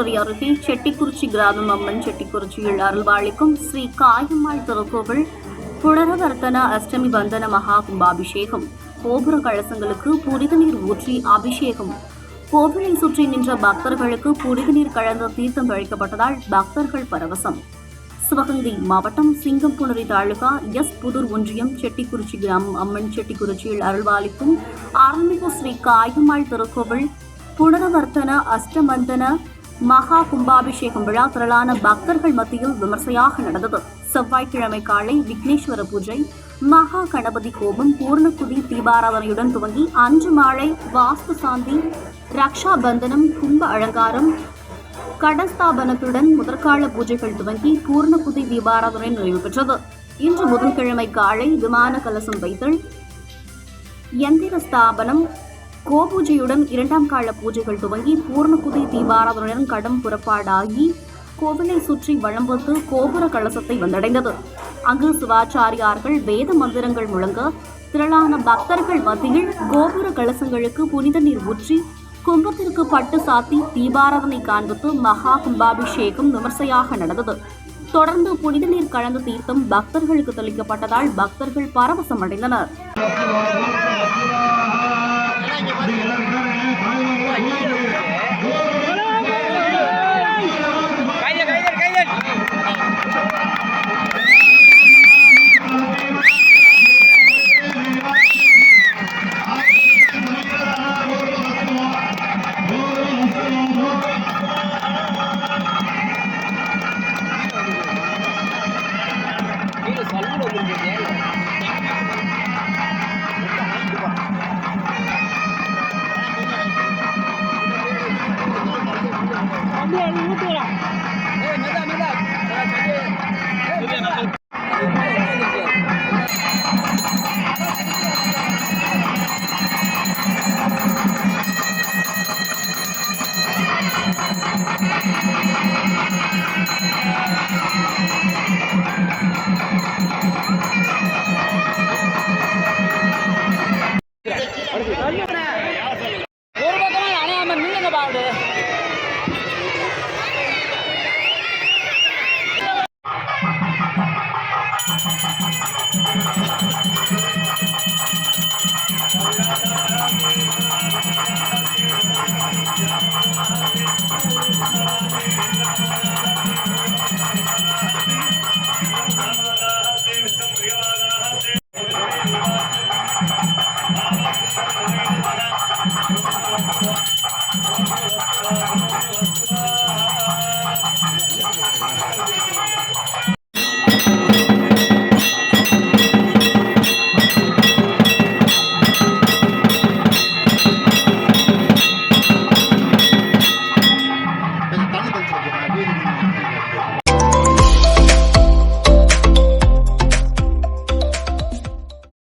சிங்கம்புணரி அருகில் செட்டிக்குறிச்சி கிராமம் அம்மன் செட்டிக்குறிச்சியில் அருள்வாளிக்கும் ஸ்ரீ காயம்மாள் திருக்கோவில் புனரவர்த்தன அஷ்டமி வந்தன மகா கும்பாபிஷேகம். கோபுர கலசங்களுக்கு புனித நீர் ஊற்றி அபிஷேகம். கோவிலை சுற்றி நின்ற பக்தர்களுக்கு புனித நீர் கலந்த தீர்த்தம் அளிக்கப்பட்டதால் பக்தர்கள் பரவசம். சிவகங்கை மாவட்டம் சிங்கம்புணரி தாலுகா எஸ் புதூர் ஒன்றியம் செட்டிக்குறிச்சி கிராமம் அம்மன் செட்டிக்குறிச்சியில் அருள்வாளிக்கும் அருள்மிகு ஸ்ரீ காயம்மாள் திருக்கோவில் புனரவர்த்தன அஷ்டமந்தன மகா கும்பாபிஷேகம் விழா திரளான பக்தர்கள் மத்தியில் விமர்சையாக நடந்தது. செவ்வாய்க்கிழமை காலை விக்னேஸ்வர பூஜை மகா கணபதி கோபம் பூர்ணகுதி தீபாராதனையுடன் துவங்கி அன்று மாலை வாஸ்து சாந்தி ரக்ஷா பந்தனம் கும்ப அலங்காரம் கடஸ்தாபனத்துடன் முதற்கால பூஜைகள் துவங்கி பூர்ணகுதி தீபாராதனை நிறைவு பெற்றது. இன்று புதன்கிழமை காலை விமான கலசம் வைத்தல் யந்திர ஸ்தாபனம் கோபூஜையுடன் இரண்டாம் கால பூஜைகள் துவங்கி பூர்ணகுதி தீபாராதனுடன் கடும் புறப்பாடாகி கோவிலை சுற்றி வலம் வந்து கோபுர கலசத்தை வந்தடைந்தது. அங்கு சிவாச்சாரியார்கள் வேத மந்திரங்கள் முழங்க திரளான பக்தர்கள் மத்தியில் கோபுர கலசங்களுக்கு புனித நீர் ஊற்றி கும்பத்திற்கு பட்டு சாத்தி தீபாராதனை காண்பித்து மகா கும்பாபிஷேகம் விமர்சையாக நடந்தது. தொடர்ந்து புனித நீர் கலந்த தீர்த்தம் பக்தர்களுக்கு தெளிக்கப்பட்டதால் பக்தர்கள் பரவசமடைந்தனர் Así 我不要，你给过来。